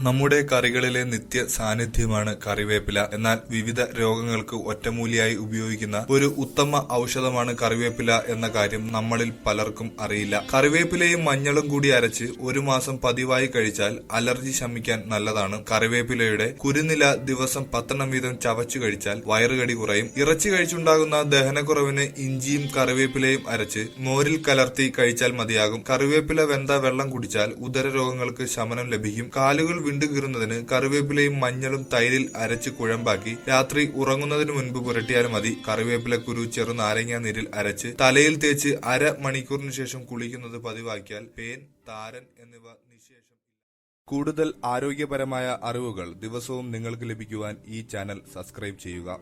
നമ്മുടെ കറികളിലെ നിത്യ സാന്നിധ്യമാണ് കറിവേപ്പില. എന്നാൽ വിവിധ രോഗങ്ങൾക്ക് ഒറ്റമൂലിയായി ഉപയോഗിക്കുന്ന ഒരു ഉത്തമ ഔഷധമാണ് കറിവേപ്പില എന്ന കാര്യം നമ്മളിൽ പലർക്കും അറിയില്ല. കറിവേപ്പിലയും മഞ്ഞളും കൂടി അരച്ച് ഒരു മാസം പതിവായി കഴിച്ചാൽ അലർജി ശമിക്കാൻ നല്ലതാണ്. കറിവേപ്പിലയുടെ കുരുനില ദിവസം പത്തെണ്ണം വീതം ചവച്ചു കഴിച്ചാൽ വയറുകടി കുറയും. ഇറച്ചി കഴിച്ചുണ്ടാകുന്ന ദഹനക്കുറവിന് ഇഞ്ചിയും കറിവേപ്പിലയും അരച്ച് മോരിൽ കലർത്തി കഴിച്ചാൽ മതിയാകും. കറിവേപ്പില വെന്ത വെള്ളം കുടിച്ചാൽ ഉദര രോഗങ്ങൾക്ക് ശമനം ലഭിക്കും. കാലുകൾ വിണ്ടുകീറുന്നതിന് കറിവേപ്പിലയും മഞ്ഞളും തൈരിൽ അരച്ച് കുഴമ്പാക്കി രാത്രി ഉറങ്ങുന്നതിന് മുൻപ് പുരട്ടിയാൽ മതി. കറിവേപ്പില കുരു ചെറു നാരങ്ങ നീരിൽ അരച്ച് തലയിൽ തേച്ച് അര മണിക്കൂറിന് ശേഷം കുളിക്കുന്നത് പതിവാക്കിയാൽ പേൻ താരൻ എന്നിവ നിശേഷം കൂടുതൽ ആരോഗ്യപരമായ അറിവുകൾ ദിവസവും നിങ്ങൾക്ക് ലഭിക്കുവാൻ ഈ ചാനൽ സബ്സ്ക്രൈബ് ചെയ്യുക.